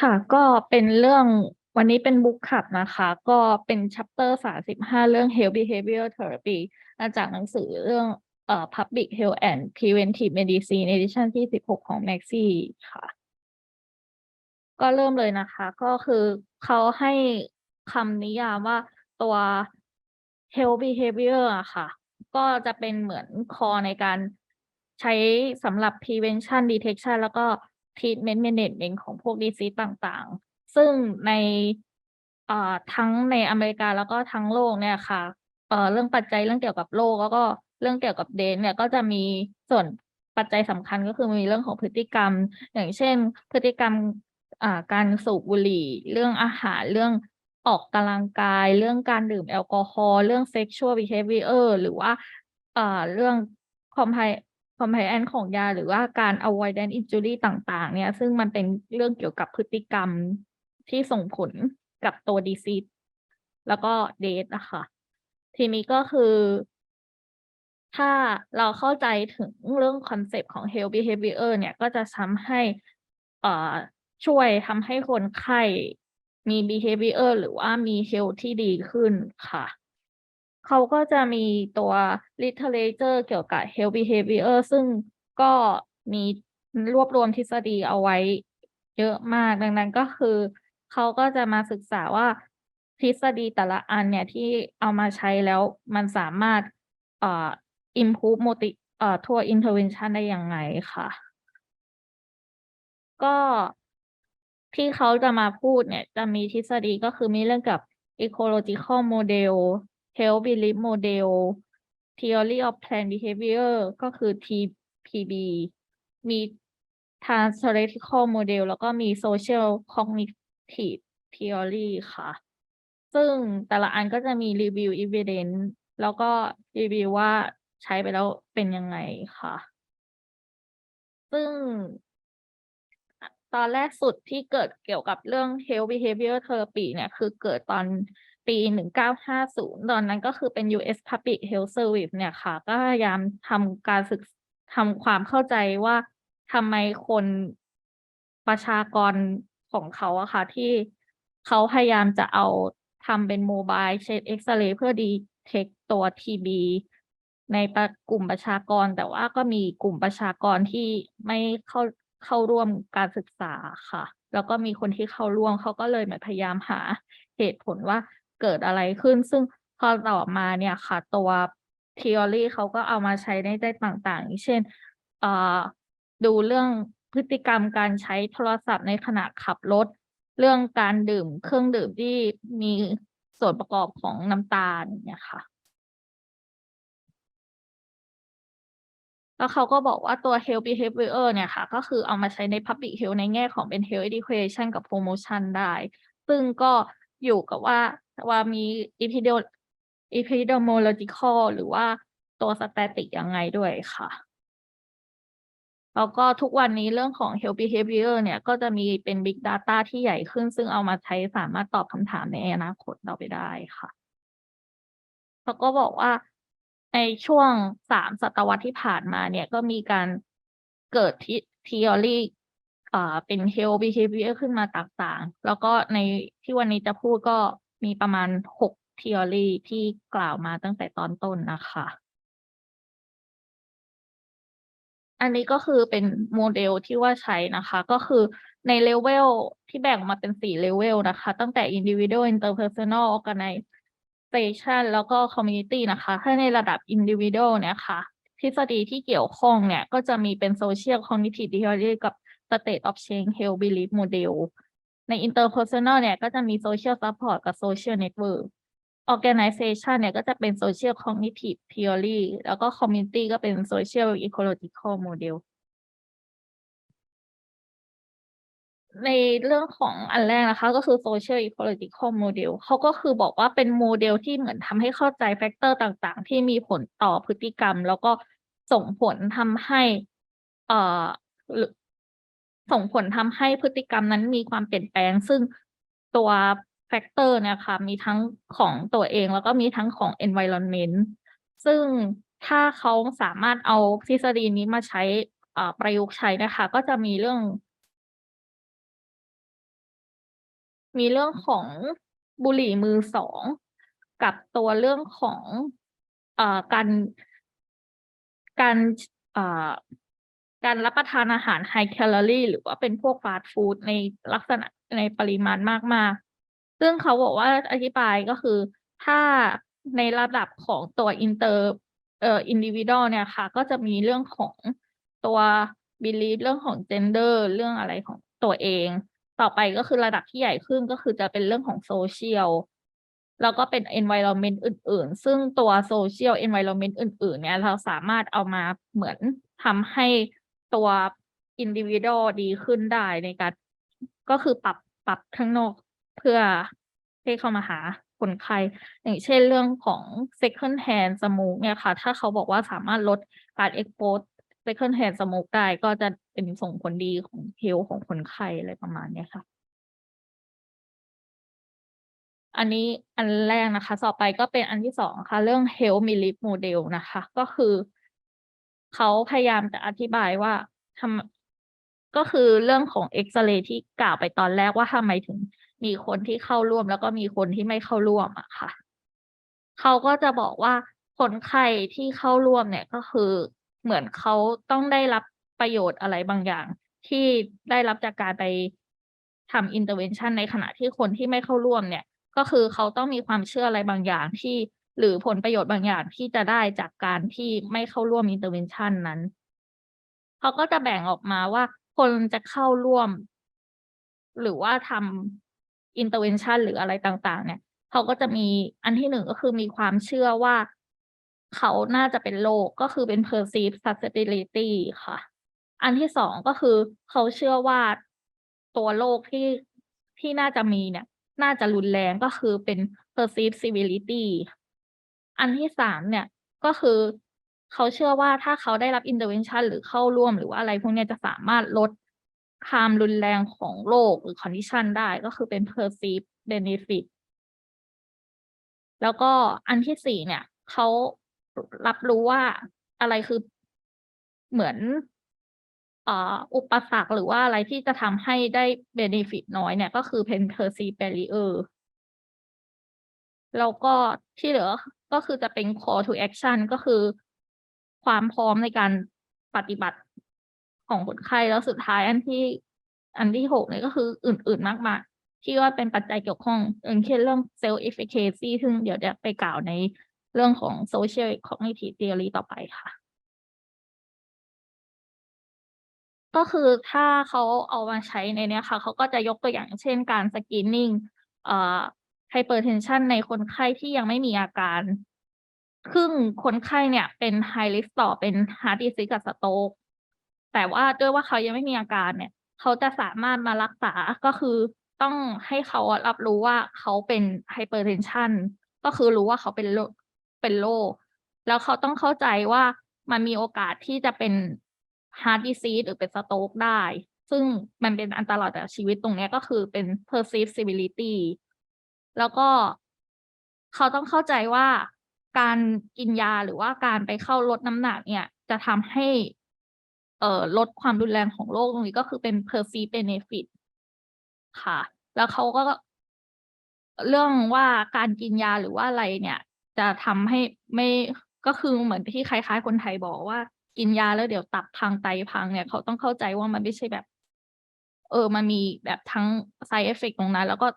ค่ะ ก็เป็นเรื่อง วันนี้เป็นบุ๊ก Club นะคะ ก็เป็น chapter 35 เรื่อง Health Behavior Therapy มาจากหนังสือเรื่องเอ่อ Public Health and Preventive Medicine Edition ที่ 16 ของ Maxi ค่ะ ก็เริ่มเลยนะคะ ก็คือเขาให้คำนิยามว่าตัว Health Behavior อะค่ะ ก็จะเป็นเหมือนคอในการใช้สำหรับ prevention detection แล้วก็ Treatment Management ของพวก Disease ต่างๆ ซึ่งในทั้งในอเมริกาแล้วก็ทั้งโลกเนี่ยค่ะเเรื่องปัจจัยเรื่องเกี่ยวกับโรคแล้วก็เรื่องเกี่ยวกับ Death เนี่ยก็จะมีส่วนปัจจัยสำคัญก็คือมีเรื่องของพฤติกรรม อย่างเช่น พฤติกรรมการสูบบุหรี่ เรื่องอาหารเรื่องออกกำลังกาย เรื่องการดื่มแอลกอฮอล์เรื่อง Sexual Behavior หรือว่าเรื่อง Compli Compliance ของยาหรือว่าการ Avoidance Injury ต่าง ๆ เนี่ย ซึ่งมันเป็นเรื่องเกี่ยวกับพฤติกรรมที่ส่งผลกับตัว Disease แล้วก็ Death อะคะทีนี้ก็คือ ถ้าเราเข้าใจถึงเรื่องคอนเซปต์ของ Health Behavior เนี่ย ก็จะทำให้ช่วยทำให้คนไข้มี Behavior หรือว่ามี Health ที่ดีขึ้นค่ะ เขาก็จะมีตัว Literature เกี่ยวกับ Health Behavior ซึ่งก็มีรวบรวมทฤษฎีเอาไว้เยอะมากดังนั้นก็คือเขาก็จะมาศึกษาว่าทฤษฎีแต่ละอันเนี่ยที่เอามาใช้แล้วมันสามารถเอ่อ Improve Moti เอ่อตัว Intervention ได้ยังไงค่ะ ก็ที่เขาจะมาพูดเนี่ยจะมีทฤษฎีก็คือมีเรื่องกับ Ecological Model, Health Belief Model, Theory of Planned Behavior ก็คือ TPB มี Transtheoretical Model แล้วก็มี Social Cognitive Theory ค่ะ ซึ่งแต่ละอันก็จะมี Review Evidence แล้วก็รีวิวว่าใช้ไปแล้วเป็นยังไงค่ะ ซึ่งตอนแรกสุดที่เกิดเกี่ยวกับเรื่อง Health behavior Therapy เนี่ย คือเกิดตอน ปี 1950 ตอนนั้นก็คือเป็น US Public Health Service เนี่ยค่ะ ก็พยายามทำการศึกทำความเข้าใจว่าทำไมคนประชากรของเขาอะค่ะ ที่เขาพยายามจะเอาทำเป็น Mobile เช็กเอกซเรย์เพื่อ Detect ตัว TB ในกลุ่มประชากร แต่ว่าก็มีกลุ่มประชากรที่ไม่เข้าเข้าร่วมการศึกษาค่ะ แล้วก็มีคนที่เข้าร่วมเขาก็เลยเหมือนพยายามหาเหตุผลว่า เกิดอะไรขึ้น ซึ่งพอต่อมาเนี่ยค่ะ ตัว Theory เขาก็เอามาใช้ในได้ต่างๆอย่างเช่นดูเรื่องพฤติกรรมการใช้โทรศัพท์ในขณะขับรถ เรื่องการดื่มเครื่องดื่มที่มีส่วนประกอบของน้ำตาลเงี้ยค่ะ แล้วเขาก็บอกว่าตัว Health Behavior เนี่ยค่ะ ก็คือเอามาใช้ใน Public Health ในแง่ของเป็น Health Education กับ Promotion ได้ ซึ่งก็อยู่กับว่า ว่ามี epidemiological หรือว่าตัว Static ยังไงด้วยค่ะแล้วก็ทุกวันนี้เรื่องของ Health Behavior เนี่ยก็จะมีเป็น Big Data ที่ใหญ่ขึ้น ซึ่งเอามาใช้สามารถตอบคำถามในอนาคตต่อไปได้ค่ะเขาก็บอกว่าในช่วง3ศตวรรษที่ผ่านมาเนี่ยก็มีการเกิดทิ Theory อ่าเป็น Health Behavior ขึ้นมาต่างๆ แล้วก็ในที่วันนี้จะพูดก็ มีประมาณหกทฤษฎีที่กล่าวมาตั้งแต่ตอนต้นนะคะ อันนี้ก็คือเป็นโมเดลที่ว่าใช้นะคะ ก็คือในเลเวลที่แบ่งมาเป็นสี่เลเวลนะคะ ตั้งแต่ individual interpersonal organization แล้วก็ community นะคะ ถ้าในระดับ individual เนี่ยค่ะ ทฤษฎีที่เกี่ยวข้องเนี่ย ก็จะมีเป็น social cognitive theory กับ state of change health belief model ใน Interpersonal เนี่ยก็จะมี Social Support กับ Social Network Organization เนี่ยก็จะเป็น Social Cognitive Theory แล้วก็ Community ก็เป็น Social Ecological Model ในเรื่องของอันแรกนะคะก็คือ Social Ecological Model เขาก็คือบอกว่าเป็นโมเดลที่เหมือนทำให้เข้าใจ factor ต่างๆ ที่มีผลต่อพฤติกรรม แล้วก็ส่งผลทำให้เอ่อ ส่งผลทำให้พฤติกรรมนั้นมีความเปลี่ยนแปลง ซึ่งตัว factor เนี่ยค่ะมีทั้งของตัวเองแล้วก็มีทั้งของ Environment ซึ่งถ้าเขาสามารถเอาทฤษฎีนี้มาใช้ประยุกต์ใช้นะคะ ก็จะมีเรื่อง มีเรื่องของบุหรี่มือสอง กับตัวเรื่องของอการการ การรับประทานอาหาร High Calorie หรือว่าเป็นพวกฟาสต์ฟู้ดในลักษณะในปริมาณมากๆ ซึ่งเขาบอกว่าอธิบายก็คือถ้าในระดับของตัว inter เอ่อ individual เนี่ยค่ะ ก็จะมีเรื่องของตัว belief เรื่องของ gender เรื่องอะไรของตัวเอง ต่อไปก็คือระดับที่ใหญ่ขึ้นก็คือจะเป็นเรื่องของ social แล้วก็เป็น environment อื่น ๆ ซึ่งตัว social environment อื่น ๆ เนี่ย เราสามารถเอามาเหมือนทำให้ ตัว individual ดีขึ้นได้ในการก็คือปรับปรับข้างนอกเพื่อให้เข้ามาหาคนไข้อย่างเช่นเรื่องของ second hand smoke เนี่ยค่ะ ถ้าเขาบอกว่าสามารถลดการ expose second hand smoke ได้ก็จะเป็นส่งผลดีของ health ของคนไข้อะไรประมาณนี้ค่ะ อันนี้อันแรกนะคะ ต่อไปก็เป็นอันที่2ค่ะ เรื่อง Health Belief Model นะคะ ก็คือ เขาพยายามจะอธิบายว่าทำก็คือเรื่องของเอ็กซเรย์ที่กล่าวไปตอนแรกว่าทำไมถึงมีคนที่เข้าร่วม แล้วก็มีคนที่ไม่เข้าร่วมอะค่ะ เขาก็จะบอกว่าคนไข้ที่เข้าร่วมเนี่ยก็คือเหมือนเขาต้องได้รับประโยชน์อะไรบางอย่าง ที่ได้รับจากการไปทำ intervention ในขณะที่คนที่ไม่เข้าร่วมเนี่ย ก็คือเขาต้องมีความเชื่ออะไรบางอย่างที่ หรือผลประโยชน์บางอย่างที่จะได้จากการที่ไม่เข้าร่วม intervention นั้น เขาก็จะแบ่งออกมาว่าคนจะเข้าร่วม หรือว่าทำ intervention หรืออะไรต่างๆ เนี่ยเขาก็จะมีอันที่1ก็คือมีความเชื่อว่าเขาน่าจะเป็นโรคก็คือเป็น perceived susceptibility ค่ะ อันที่2ก็คือเขาเชื่อว่าตัวโรคที่ที่น่าจะมีเนี่ย น่าจะรุนแรงก็คือเป็น perceived severity อันที่3เนี่ยก็คือเขาเชื่อว่าถ้าเขาได้รับ intervention หรือเข้าร่วมหรือว่าอะไรพวกนี้จะสามารถลดความรุนแรงของโรคหรือ condition ได้ก็คือเป็น perceived benefit แล้วก็อันที่4เนี่ย เขารับรู้ว่าอะไรคือเหมือนอุปสรรคหรือว่าอะไรที่จะทำให้ได้ benefit น้อยเนี่ยก็คือเป็น perceived barrier แล้วก็ที่เหลือ ก็คือจะเป็น call to action ก็คือ ความพร้อมในการปฏิบัติของคนไข้แล้วสุดท้ายอันที่อันที่6เนี่ยก็คืออื่น ๆ มากมายที่ว่าเป็นปัจจัยเกี่ยวข้องอย่างเช่นเรื่อง self efficacy ซึ่งเดี๋ยวจะไปกล่าวในเรื่องของ social cognitive theory ต่อไปค่ะ ก็คือถ้าเขาเอามาใช้ในเนี้ยค่ะ เขาก็จะยกตัวอย่างเช่นการ screening เอ่อ hypertension ในคนไข้ที่ยังไม่มีอาการซึ่งคนไข้เนี่ยเป็น high risk ต่อเป็น heart disease กับ stroke แต่ว่าด้วยว่าเขายังไม่มีอาการเนี่ย เขาจะสามารถมารักษาก็คือต้องให้เขารับรู้ว่าเขาเป็น hypertension ก็คือรู้ว่าเขาเป็นโรคเป็นโรคแล้วเขาต้องเข้าใจว่ามันมีโอกาสที่จะเป็น heart disease หรือเป็น stroke ได้ ซึ่งมันเป็นอันตรายต่อชีวิตตรงนี้ก็คือเป็น perceived severity แล้วก็เขาต้องเข้าใจว่าการกินยาหรือว่าการไปเข้าลดน้ำหนักเนี่ย จะทำให้ เอ่อลดความรุนแรงของโรคตรงนี้ก็คือเป็น perceived benefit ค่ะ แล้วเขาก็ เรื่องว่าการกินยาหรือว่าอะไรเนี่ย จะทำให้ไม่ก็คือเหมือนที่คล้ายๆ คนไทยบอกว่า กินยาแล้วเดี๋ยวตับพังไตพังเนี่ย เขาต้องเข้าใจว่ามันไม่ใช่แบบ เออ มันมีแบบทั้ง side effect ตรงนั้น แล้วก็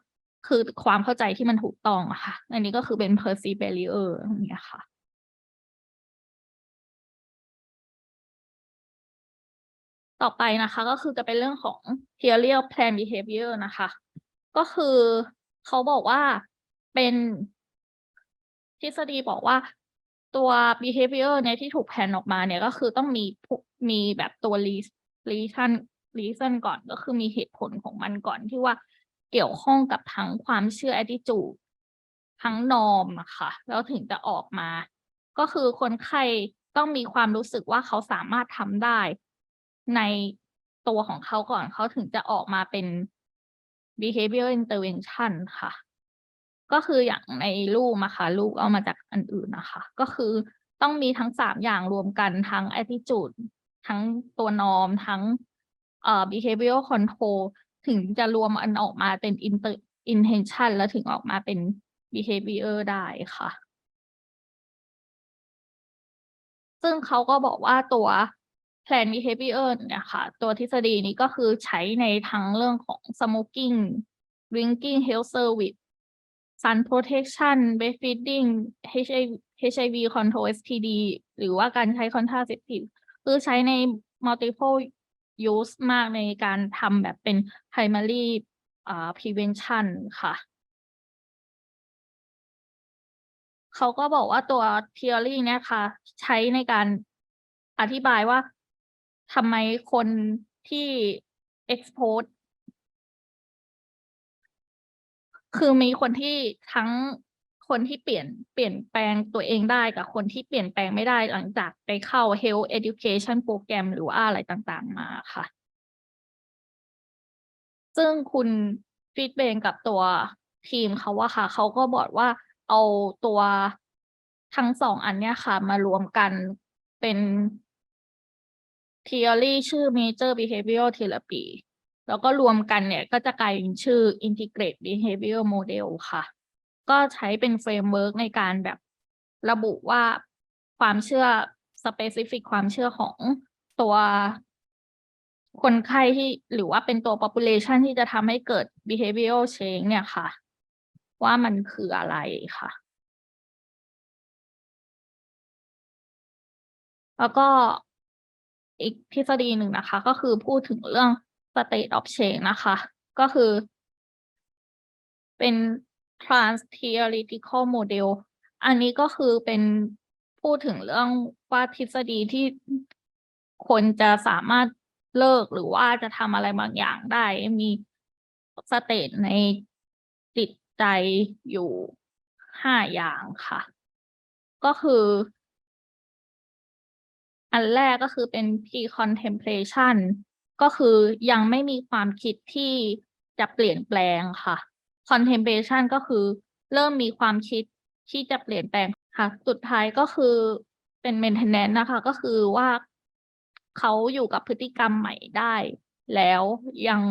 คือความเข้าใจที่มันถูกต้องอะค่ะ อันนี้ก็คือเป็น perceived barrier อย่างเงี้ค่ะ ต่อไปนะคะก็คือจะเป็นเรื่องของ theory of planned behavior นะคะ ก็คือเขาบอกว่าเป็นทฤษฎีบอกว่าตัว behavior เนี่ยที่ถูกแพลนออกมาเนี่ยก็คือต้องมีมีแบบตัว reason reason ก่อนก็คือมีเหตุผลของมันก่อนที่ว่า เกี่ยวข้องกับทั้งความเชื่อ attitude ทั้ง norm อะค่ะ แล้วถึงจะออกมา ก็คือคนไข้ต้องมีความรู้สึกว่าเขาสามารถทำได้ ในตัวของเขาก่อนเขาถึงจะออกมาเป็น behavior intervention ค่ะ ก็คืออย่างในรูปอะค่ะรูปเอามาจากอันอื่นนะคะ ก็คือต้องมีทั้ง3อย่างรวมกันทั้ง attitude ทั้งตัว norm ทั้งเอ่อ behavioral control ถึงจะรวมอันออกมาเป็น inter intention แล้วถึงออกมาเป็น behavior ได้ค่ะ ซึ่งเขาก็บอกว่าตัว plan behavior เนี่ยค่ะ ตัวทฤษฎีนี้ก็คือใช้ในทั้งเรื่องของ smoking drinking health service sun protection breastfeeding HIV HIV control STD หรือว่าการใช้ contraceptive คือใช้ใน multiple use มากในการทำแบบเป็น primary อ่า prevention ค่ะ เขาก็บอกว่าตัว theory เนี่ยค่ะ ใช้ในการอธิบายว่าทำไมคนที่ expose คือมีคนที่ทั้ง คนที่เปลี่ยนเปลี่ยนแปลงตัวเองได้กับคนที่เปลี่ยนแปลงไม่ได้หลังจากไปเข้า health education program หรือว่าอะไรต่างๆมาค่ะ ซึ่งคุณฟีดเบงกับตัวทีมเขาอะค่ะ เขาก็บอกว่าเอาตัวทั้งสองอันเนี้ยค่ะ มารวมกันเป็น theory ชื่อ major behavioral therapy แล้วก็รวมกันเนี่ยก็จะกลายเป็นชื่อ integrate behavior model ค่ะ ก็ใช้เป็นเฟรมเวิร์กในการแบบระบุว่าความเชื่อ specific ความเชื่อของตัวคนไข้ที่หรือว่าเป็นตัว population ที่จะทำให้เกิด behavioral change เนี่ยค่ะ ว่ามันคืออะไรค่ะ แล้วก็อีกทฤษฎีหนึ่งนะคะ ก็คือพูดถึงเรื่อง state of change นะคะ ก็คือ เป็น trans theoretical model อันนี้ก็คือเป็นพูดถึงเรื่องว่าทฤษฎีที่คนจะสามารถเลิกหรือว่าจะทำอะไรบางอย่างได้ มีสเตตในจิตใจอยู่ห้าอย่างค่ะ ก็คือ อันแรกก็คือเป็น pre-contemplation ก็คือยังไม่มีความคิดที่จะเปลี่ยนแปลงค่ะ contemplation ก็คือ เริ่มมีความคิดที่จะเปลี่ยนแปลงค่ะ สุดท้ายก็คือเป็น maintenance นะคะ ก็คือว่าเขาอยู่กับพฤติกรรมใหม่ได้ แล้วยัง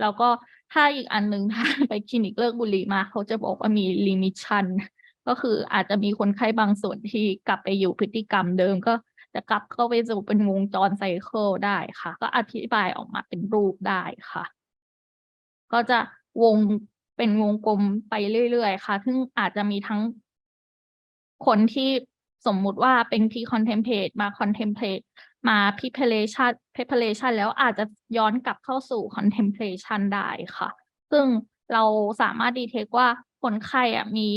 แล้วก็ถ้าอีกอันหนึ่งถ้าไปคลินิกเลิกบุหรี่มา เขาจะบอกว่ามี remission ก็คืออาจจะมีคนไข้บางส่วนที่กลับไปอยู่พฤติกรรมเดิมก็จะกลับเข้าไปสู่เป็นวงจรไซเคิลได้ค่ะ ก็อธิบายออกมาเป็นรูปได้ค่ะ ก็จะวง เป็นวงกลมไปเรื่อยๆ ค่ะ ซึ่งอาจจะมีทั้งคนที่สมมุติว่าเป็น pre contemplate มา contemplate มา preparation preparation แล้วอาจจะย้อนกลับเข้าสู่ contemplation ได้ค่ะ ซึ่งเราสามารถดีเทคว่าคนไข้อะมี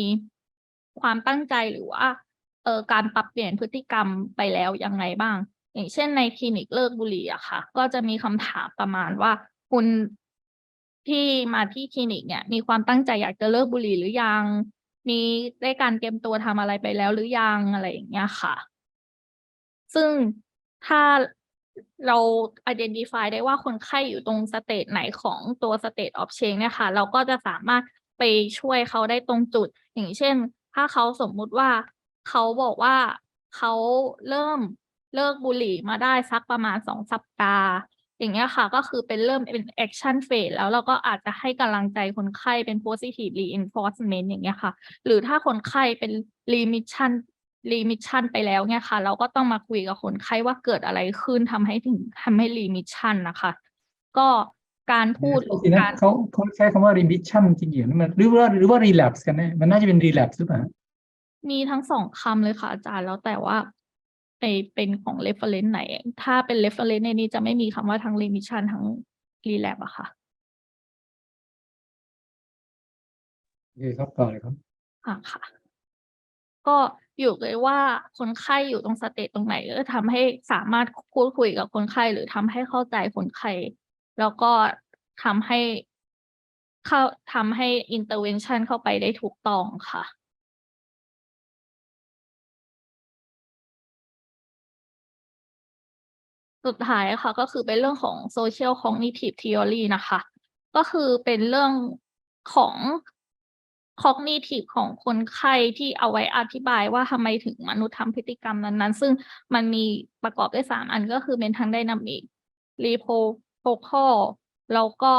ความตั้งใจหรือว่าเออการปรับเปลี่ยนพฤติกรรมไปแล้วยังไงบ้าง อย่างเช่นในคลินิกเลิกบุหรี่อะค่ะ ก็จะมีคำถามประมาณว่า คุณ ที่มาที่คลินิกเนี่ย มีความตั้งใจอยากจะเลิกบุหรี่หรือยัง มีได้การเตรียมตัวทำอะไรไปแล้วหรือยังอะไรอย่างเงี้ยค่ะ ซึ่งถ้าเรา identify ได้ว่าคนไข้อยู่ตรงสเตจไหนของตัว state of change เนี่ยค่ะ เราก็จะสามารถไปช่วยเขาได้ตรงจุด อย่างเช่น ถ้าเขาสมมุติว่าเขาบอกว่าเขาเริ่มเลิกบุหรี่มาได้สักประมาณสองสัปดาห์ อย่างเงี้ยค่ะ ก็คือเป็นเริ่มเป็น action phase แล้วเราก็อาจจะให้กำลังใจคนไข้เป็น positive reinforcement อย่างเงี้ยค่ะ หรือถ้าคนไข้เป็น remission remission ไปแล้วเนี่ยค่ะ เราก็ต้องมาคุยกับคนไข้ว่าเกิดอะไรขึ้นทำให้ถึงทำให้ remission นะคะ ก็การพูดหโทรืษอทีนะการเขาเขาใช้คำว่า remission จริงๆนะมันหรือว่าหรือว่า relapse กันแน่มันน่าจะเป็น relapse หรือเปล่ามีทั้งสองคำเลยค่ะอาจารย์แล้วแต่ว่า ไปเป็นของ reference ไหน ถ้าเป็น reference ในนี้จะไม่มีคำว่าทั้ง remission ทั้ง relapse อะค่ะโอเคครับต่อเลยครับค่ะค่ะ ก็อยู่เลยว่าคนไข้อยู่ตรงสเตจตรงไหนก็ทำให้สามารถพูดคุยกับคนไข้หรือทำให้เข้าใจคนไข้แล้วก็ทำให้เข้าทำให้ intervention เข้าไปได้ถูกต้องค่ะ สุดท้ายค่ะก็คือเป็นเรื่องของ social cognitive theory นะคะ ก็คือเป็นเรื่องของ cognitive ของคนไข้ที่เอาไว้อธิบายว่าทำไมถึงมนุษย์ทำพฤติกรรมนั้นๆ ซึ่งมันมีประกอบด้วยสามอันก็คือเป็นทั้ง dynamic reciprocal แล้วก็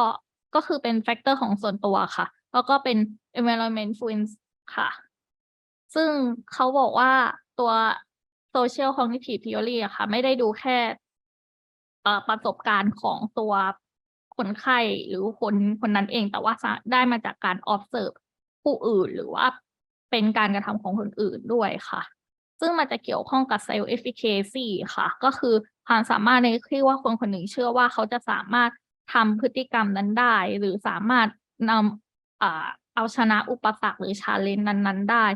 ก็คือเป็นแฟกเตอร์ของส่วนตัวค่ะ แล้วก็เป็น environment influence ค่ะ ซึ่งเขาบอกว่าตัว social cognitive theory อะค่ะ ไม่ได้ดูแค่ ประสบการณ์ของตัวคนไข้หรือคนคนนั้นเอง แต่ว่าได้มาจากการ observe ผู้อื่นหรือว่าเป็นการกระทำของคนอื่นด้วยค่ะ ซึ่งมันจะเกี่ยวข้องกับ self efficacy ค่ะ ก็คือความสามารถในที่ว่าคนคนหนึ่งเชื่อว่าเขาจะสามารถทำพฤติกรรมนั้นได้ หรือสามารถนำเอาชนะอุปสรรคหรือ challenge นั้น ๆ ได้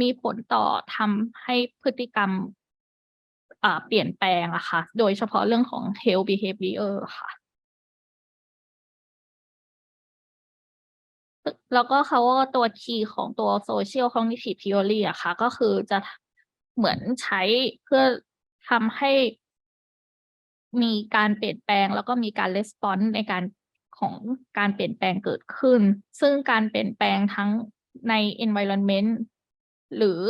มีผลต่อทำให้พฤติกรรม เปลี่ยนแปลงอะค่ะ โดยเฉพาะเรื่องของ health behavior ค่ะแล้วก็เขาว่าตัวคีย์ของตัว social cognitive theory อะค่ะ ก็คือจะเหมือนใช้เพื่อทำให้มีการเปลี่ยนแปลง แล้วก็มีการ response ในการของการเปลี่ยนแปลงเกิดขึ้น ซึ่งการเปลี่ยนแปลงทั้งใน environment หรือ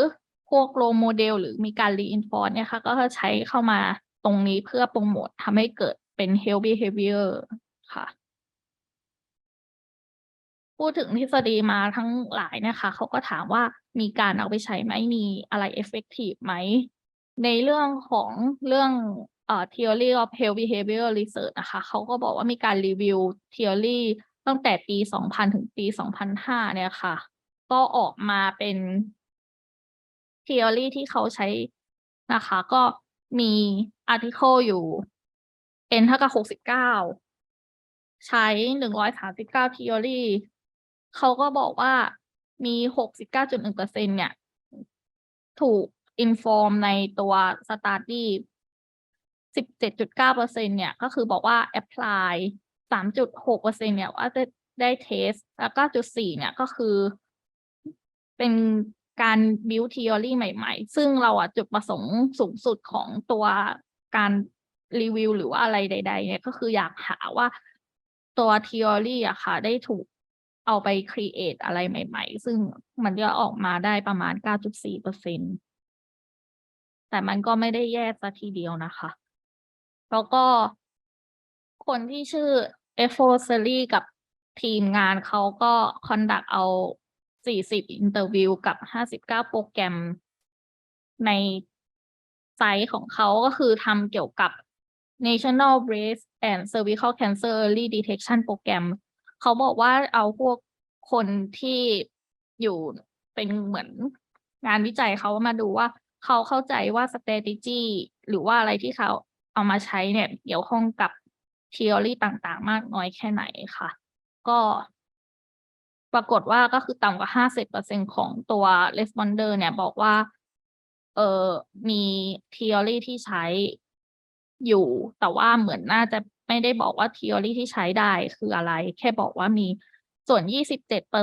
พวก role model หรือมีการ reinforce เนี่ยค่ะก็จะใช้เข้ามาตรงนี้เพื่อโพรโมตทำให้เกิดเป็น health behavior ค่ะ พูดถึงทฤษฎีมาทั้งหลายนี่ยค่ะเขาก็ถามว่ามีการเอาไปใช้ไหมมีอะไร effective ไหม ในเรื่องของเรื่องเอ่อ theory of health behavior research นะคะเขาก็บอกว่ามีการรีวิว theory ตั้งแต่ปี 2000 ถึงปี 2005 เนี่ยค่ะ ก็ออกมาเป็น theory ที่เขาใช้นะคะ ก็มี article อยู่ n เท่ากับ69ใช้139 theory เขาก็บอกว่ามี69.1%เนี่ย ถูก inform ในตัว study 17.9%เนี่ย ก็คือบอกว่า apply 3.6%เนี่ยว่าจะได้เทสต์แล้วก็0.4เนี่ยก็คือเป็น การ build theory ใหม่ๆ ซึ่งเราอะจุดประสงค์สูงสุดของตัวการรีวิวหรือว่าอะไรใด ๆ เนี่ยก็คืออยากหาว่าตัว theory อะค่ะ ได้ถูกเอาไป create อะไรใหม่ ๆ ซึ่งมันก็ออกมาได้ประมาณ 9.4%แต่มันก็ไม่ได้แย่เสียทีเดียวนะคะ แล้วก็คนที่ชื่อ Effortlessly กับทีมงานเขาก็ conduct เอา 40 อินเตอร์วิวกับ 59 โปรแกรม ในไซต์ของเขาก็คือทำเกี่ยวกับ National Breast and Cervical Cancer Early Detection Program เขาบอกว่าเอาพวกคนที่อยู่เป็นเหมือนงานวิจัยเขามาดูว่าเขาเข้าใจว่า strategy หรือว่าอะไรที่เขาเอามาใช้เนี่ยเกี่ยวข้องกับ theory ต่างๆ มากน้อยแค่ไหนค่ะ ก็ ปรากฏว่าก็คือต่ำกว่า50%ของตัว responder เนี่ยบอกว่า เอ่อมี theory ที่ใช้อยู่ แต่ว่าเหมือนน่าจะไม่ได้บอกว่า theory ที่ใช้ได้คืออะไร แค่บอกว่ามีส่วน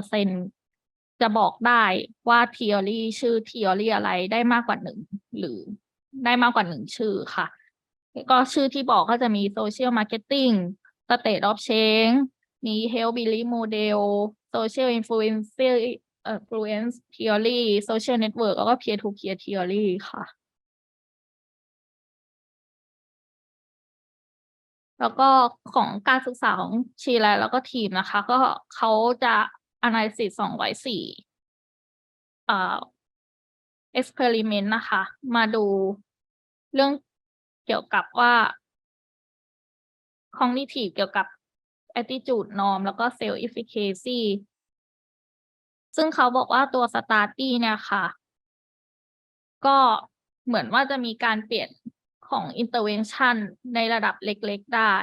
27%จะบอกได้ว่า theory ชื่อ theory อะไรได้มากกว่า1หรือได้มากกว่า1ชื่อค่ะ ก็ชื่อที่บอกก็จะมี social marketing state of change มี health belief model social influence เอ่อ influence theory social network แล้วก็ peer to peer theory ค่ะ แล้วก็ของการศึกษาของ Chile แล้วก็ทีมนะคะ ก็เขาจะ analysis 204อ่า experiment นะคะ มาดูเรื่องเกี่ยวกับว่า cognitive เกี่ยวกับ attitude norm แล้วก็ self efficacy ซึ่งเขาบอกว่าตัว study เนี่ยค่ะ ก็เหมือนว่าจะมีการเปลี่ยนของ intervention ในระดับเล็กๆได้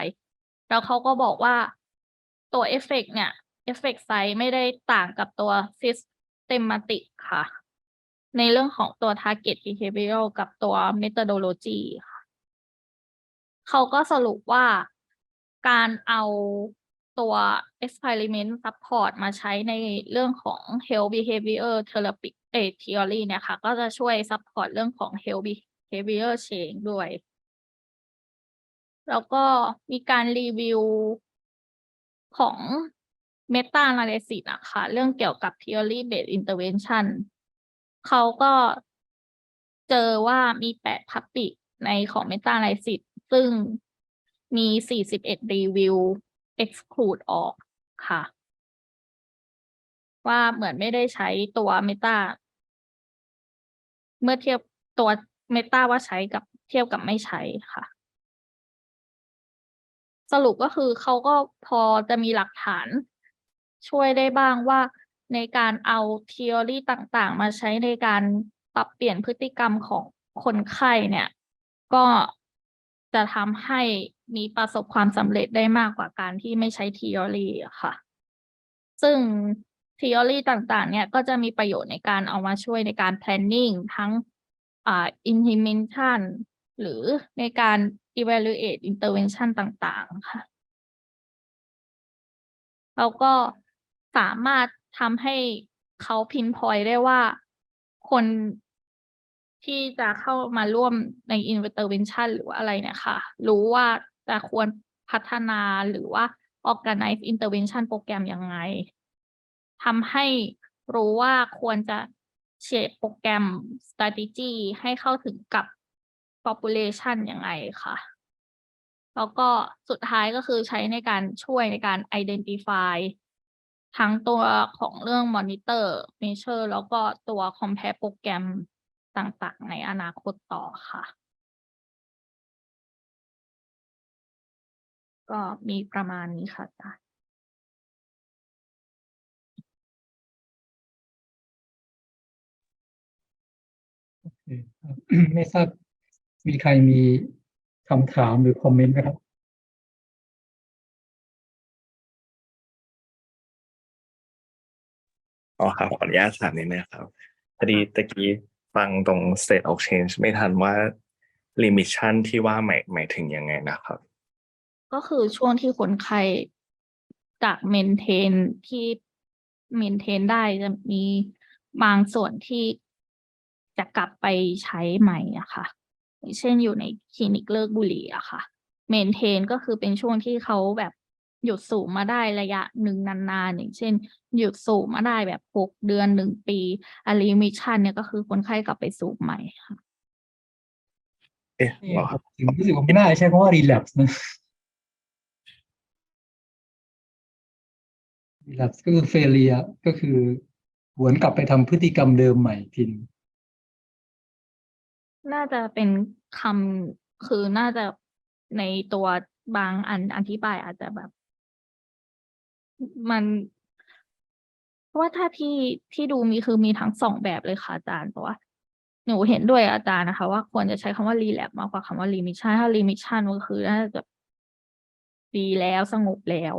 แล้วเขาก็บอกว่าตัวเอฟเฟกต์เนี่ย effect size ไม่ได้ต่างกับตัว systematic ค่ะ ในเรื่องของตัว target behavioral กับตัว methodology ค่ะเขาก็สรุปว่าการเอา ตัว experiment support มาใช้ในเรื่องของ health behavior therapy เอ theory เนี่ยค่ะ ก็จะช่วยซัปพอร์ตเรื่องของ health behavior change ด้วย แล้วก็มีการรีวิวของ meta analysis อะค่ะ เรื่องเกี่ยวกับ theory based intervention เขาก็เจอว่ามี8 public ในของ meta analysis ซึ่งมี 41 รีวิว exclude ออกค่ะ ว่าเหมือนไม่ได้ใช้ตัวเมตาเมื่อเทียบตัวเมตาว่าใช้กับเทียบกับไม่ใช้ค่ะ สรุปก็คือเขาก็พอจะมีหลักฐานช่วยได้บ้างว่าในการเอาทฤษฎีต่างๆ มาใช้ในการปรับเปลี่ยนพฤติกรรมของคนไข้เนี่ย ก็จะทำให้ มีประสบความสำเร็จได้มากกว่าการที่ไม่ใช้ทฤษฎีค่ะ ซึ่งทฤษฎีต่างๆ เนี่ยก็จะมีประโยชน์ในการเอามาช่วยในการ planning ทั้งอ่า implementation หรือในการ evaluate intervention ต่างๆ ค่ะ แล้วก็สามารถทำให้เขา pinpoint ได้ว่าคนที่จะเข้ามาร่วมใน intervention หรือว่าอะไรเนี่ยค่ะ รู้ว่า จะควรพัฒนาหรือว่า organize intervention โปรแกรมยังไงทำให้รู้ว่าควรจะเชดโปรแกรม strategy ให้เข้าถึงกับ population ยังไงค่ะ แล้วก็สุดท้ายก็คือใช้ในการช่วยในการ identify ทั้งตัวของเรื่อง monitor measure แล้วก็ตัว compare โปรแกรมต่างๆ ในอนาคตต่อค่ะ ก็มีประมาณนี้ค่ะอาจารย์โอเคครับไม่ทราบมีใครมีคำถามหรือคอมเมนต์ไหมครับ อ๋อครับ ขออนุญาตถามนิดนึงครับพอดีตะกี้ฟังตรง state of change ไม่ทันว่า limitation ที่ว่าหมายหมายถึงยังไงนะครับ ก็คือช่วงที่คนไข้จากเมนเทนที่เมนเทนได้จะมีบางส่วนที่จะกลับไปใช้ใหม่อะค่ะอย่างเช่นอยู่ในคลินิกเลิกบุหรี่อะค่ะเมนเทนก็คือเป็นช่วงที่เขาแบบหยุดสูบมาได้ระยะหนึ่งนานๆอย่างเช่น หยุดสูบมาได้แบบหกเดือนหนึ่งปีอะลิมิชันเนี่ยก็คือคนไข้กลับไปสูบใหม่ค่ะเอ๊ะนี่เหรอคครัรับบถึงรู้สึกว่าไม่น่าใช้คำว่า relapse นะ relapse ก็คือ failure ก็คือหวนกลับไปทำพฤติกรรมเดิมใหม่ทีนึงน่าจะเป็นคำคือน่าจะในตัวบางอันอธิบายอาจจะแบบ มันเพราะว่าถ้าที่ที่ดูมีคือมีทั้งสองแบบเลยค่ะอาจารย์แต่ว่าหนูเห็นด้วยอาจารย์นะคะ ว่าควรจะใช้คำว่า relapse มากกว่าคำว่า remission ถ้า remission ก็คือน่าจะดีแล้วสงบแล้ว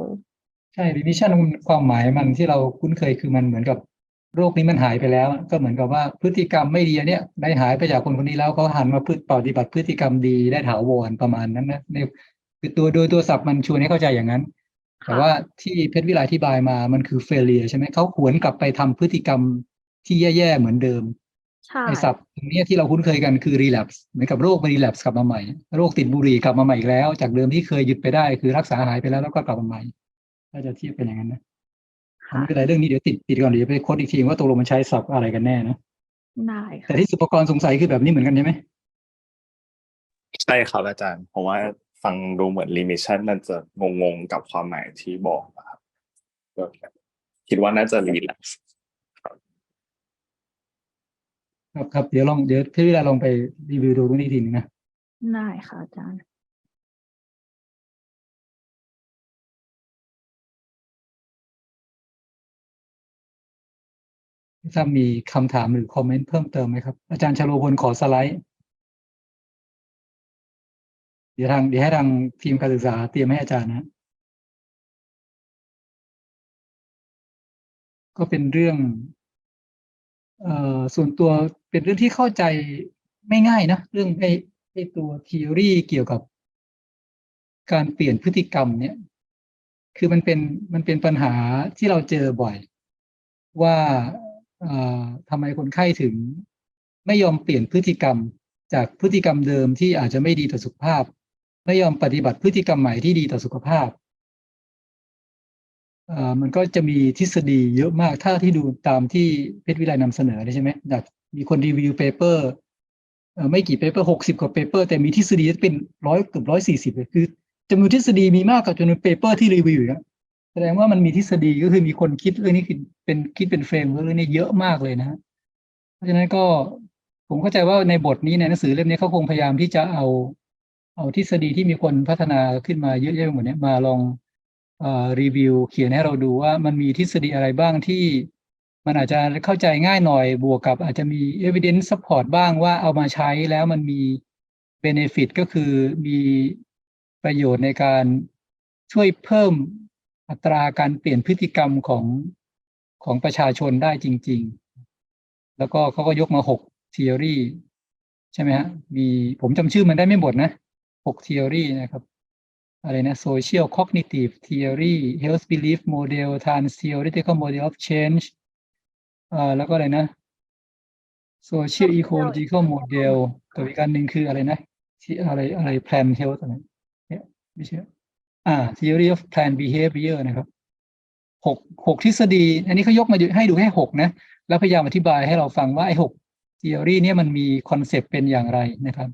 ใช่ remission มันความหมายมันที่เราคุ้นเคยคือมันเหมือนกับโรคนี้มันหายไปแล้ว ก็เหมือนกับว่าพฤติกรรมไม่ดีอันเนี้ยได้หายไปจากคนคนนี้แล้วเขาหันมาพฤติปฏิบัติพฤติกรรมดีได้ถาวรประมาณนั้นนะในคือตัวโดยตัวศัพท์มันชวนให้เข้าใจอย่างนั้น แต่ค่ะว่าที่เพชรวิไลอธิบายมามันคือ failure ใช่ไหมเขาหวนกลับไปทำพฤติกรรมที่แย่ๆเหมือนเดิมใช่ไอ้ศัพท์ตรงเนี้ยที่เราคุ้นเคยกันคือ relapse เหมือนกับโรคมัน relapse กลับมาใหม่ โรคติดบุหรี่กลับมาใหม่อีกแล้ว จากเดิมที่เคยหยุดไปได้คือรักษาหายไปแล้วแล้วก็กลับมาใหม่ ถ้าจะเทียบเป็นอย่างนั้นนะค่ะไม่เป็นไรเรื่องนี้เดี๋ยวติดติดก่อนเดี๋ยวไปค้นอีกทีว่าตกลงมันใช้ศัพท์อะไรกันแน่นะได้แต่ค่ะที่สุปกรณ์สงสัยคือแบบนี้เหมือนกันใช่ไหมใช่ครับอาจารย์ เพราะว่าฟังดูเหมือน limitation มันจะงงๆกับความหมายที่บอกนะครับก็คิดว่าน่าจะ relapse ครับครับเดี๋ยวลองเดี๋ยวพี่วิไลลองไปรีวิวดูตรงนี้อีกทีหนึงนะได้ค่ะอาจารย์ ถ้ามีคำถามหรือคอมเมนต์เพิ่มเติมไหมครับ อาจารย์ชโลพลขอสไลด์ เดี๋ยวทางเดี๋ยวให้ทางทีมการศึกษาเตรียมให้อาจารย์นะ ก็เป็นเรื่องเอ่อส่วนตัวเป็นเรื่องที่เข้าใจไม่ง่ายนะ เรื่องไอ้ไอ้ตัวทีโอรี่เกี่ยวกับการเปลี่ยนพฤติกรรมเนี่ย คือมันเป็นมันเป็นปัญหาที่เราเจอบ่อย ว่า ทำไมคนไข้ถึงไม่ยอมเปลี่ยนพฤติกรรม จากพฤติกรรมเดิมที่อาจจะไม่ดีต่อสุขภาพ ไม่ยอมปฏิบัติพฤติกรรมใหม่ที่ดีต่อสุขภาพมันก็จะมีทฤษฎีเยอะมากถ้าที่ดูตามที่เพชรวิไลนำเสนอใช่ไหมมีคนรีวิวเปเปอร์ไม่กี่เปเปอร์หกสิบกว่าเปเปอร์แต่มีทฤษฎีเป็นร้อยเกือบร้อยสี่สิบเลยคือจำนวนทฤษฎีมีมากกว่าจำนวนเปเปอร์ที่รีวิวอีกนะ แสดงว่ามันมีทฤษฎีก็คือมีคนคิดเรื่องนี้คือเป็นคิดเป็นเฟรมเรื่องนี้เยอะมากเลยนะ เพราะฉะนั้นก็ผมเข้าใจว่าในบทนี้ในหนังสือเล่มนี้เขาคงพยายามที่จะเอาเอาทฤษฎีที่มีคนพัฒนาขึ้นมาเยอะแยะไปหมดเนี้ยมาลองอรีวิว เขียนให้เราดูว่ามันมีทฤษฎีอะไรบ้างที่มันอาจจะเข้าใจง่ายหน่อยบวกกับอาจจะมี evidence support บ้างว่าเอามาใช้แล้วมันมี benefit ก็คือมีประโยชน์ในการช่วยเพิ่ม อัตราการเปลี่ยนพฤติกรรมของของประชาชนได้จริง ๆ แล้วก็เขาก็ยกมาหก theory ใช่ไหมฮะ มีผมจำชื่อมันได้ไม่หมดนะหก theory นะครับ อะไรนะ social cognitive theory health belief model trans theoretical model of change อ่าแล้วก็อะไรนะ social ecological model กับอีกอันหนึ่งคืออะไรนะที่อะไรอะไร plan health อะไรเนี่ยไม่ใช่ อ่า theory of plan behavior นะครับหกหกทฤษฎี อันนี้เขายกมาให้ดูแค่หกนะ แล้วพยายามอธิบายให้เราฟังว่าไอ้หก theory เนี่ยมันมีคอนเซปต์เป็นอย่างไรนะครับ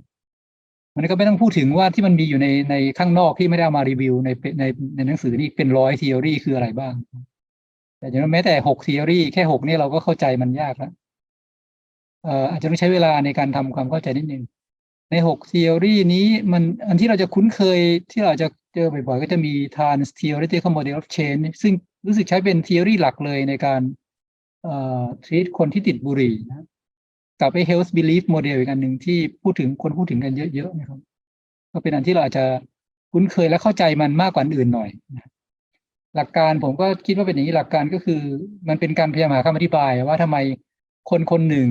มันก็ไม่ต้องพูดถึงว่าที่มันมีอยู่ในในข้างนอกที่ไม่ได้เอามารีวิวในในในหนังสือนี่เป็นร้อย theory คืออะไรบ้าง แต่อย่างนั้นแม้แต่หก theory แค่หกนี่เราก็เข้าใจมันยากแล้วเอ่ออาจจะต้องใช้เวลาในการทำความเข้าใจนิดนึงในหก theory นี้มันอันที่เราจะคุ้นเคยที่เราจะ เจอบ่อยๆก็จะมี trans theoretical model of change ซึ่งรู้สึกใช้เป็น theory หลักเลยในการเอ่อ treat คนที่ติดบุหรี่นะกับไอ้ health belief model อีกอันหนึ่งที่พูดถึงคนพูดถึงกันเยอะๆนะครับ ก็เป็นอันที่เราอาจจะคุ้นเคยและเข้าใจมันมากกว่าอื่นหน่อยนะหลักการผมก็คิดว่าเป็นอย่างนี้หลักการก็คือ มันเป็นการพยายามหาคำอธิบาย ว่าทำไมคนคนหนึ่ง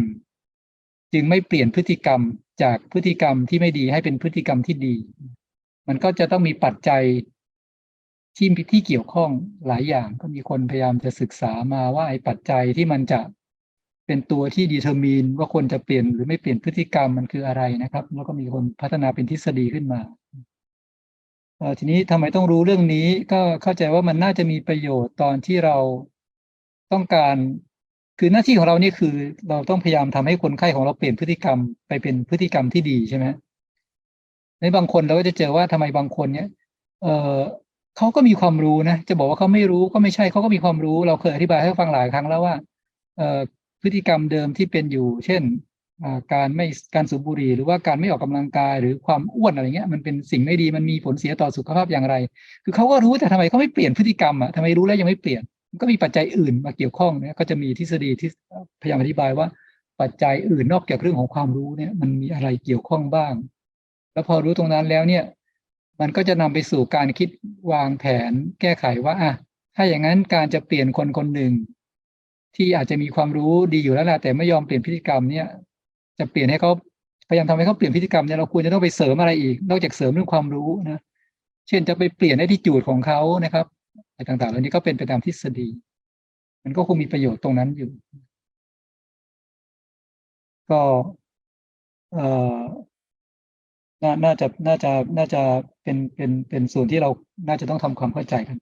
จึงไม่เปลี่ยนพฤติกรรมจากพฤติกรรมที่ไม่ดีให้เป็นพฤติกรรมที่ดี มันก็จะต้องมีปัจจัยที่ที่เกี่ยวข้องหลายอย่างก็มีคนพยายามจะศึกษามาว่าไอ้ปัจจัยที่มันจะเป็นตัวที่ดีเทอร์มินว่าคนจะเปลี่ยนหรือไม่เปลี่ยนพฤติกรรมมันคืออะไรนะครับ แล้วก็มีคนพัฒนาเป็นทฤษฎีขึ้นมาทีนี้ทำไมต้องรู้เรื่องนี้ก็เข้าใจว่ามันน่าจะมีประโยชน์ตอนที่เราต้องการ คือหน้าที่ของเรานี่คือ เราต้องพยายามทำให้คนไข้ของเราเปลี่ยนพฤติกรรมไปเป็นพฤติกรรมที่ดีใช่ไหม ในบางคนเราก็จะเจอว่าทำไมบางคนเนี่ย เออเขาก็มีความรู้นะ จะบอกว่าเขาไม่รู้ก็ไม่ใช่เขาก็มีความรู้ เราเคยอธิบายให้ฟังหลายครั้งแล้วว่า เออพฤติกรรมเดิมที่เป็นอยู่ เช่นการไม่การสูบบุหรี่หรือว่าการไม่ออกกำลังกายหรือความอ้วนอะไรเงี้ยมันเป็นสิ่งไม่ดีมันมีผลเสียต่อสุขภาพอย่างไร คือเขาก็รู้แต่ทำไมเขาไม่เปลี่ยนพฤติกรรมอะทำไมรู้แล้วยังไม่เปลี่ยนก็มีปัจจัยอื่นมาเกี่ยวข้องเนี่ยก็จะมีทฤษฎีที่พยายามอธิบายว่า ปัจจัยอื่นนอกจากเรื่องของความรู้เนี่ยมันมีอะไรเกี่ยวข้องบ้าง แล้วพอรู้ตรงนั้นแล้วเนี่ย มันก็จะนำไปสู่การคิดวางแผนแก้ไขว่าอะถ้าอย่างนั้นการจะเปลี่ยนคนคนหนึ่ง ที่อาจจะมีความรู้ดีอยู่แล้วแหละแต่ไม่ยอมเปลี่ยนพฤติกรรมเนี่ย จะเปลี่ยนให้เขาพยายามทำให้เขาเปลี่ยนพฤติกรรมเนี่ยเราควรจะต้องไปเสริมอะไรอีก นอกจากเสริมเรื่องความรู้นะเช่นจะไปเปลี่ยนไอ้ที่จูดของเขานะครับอะไรต่างๆเหล่านี้ก็เป็นไปตามทฤษฎี มันก็คงมีประโยชน์ตรงนั้นอยู่ ก็เอ่อ น่าจะน่าจะน่าจะเป็นเป็นเป็นส่วนที่เราน่าจะต้องทำความเข้าใจกัน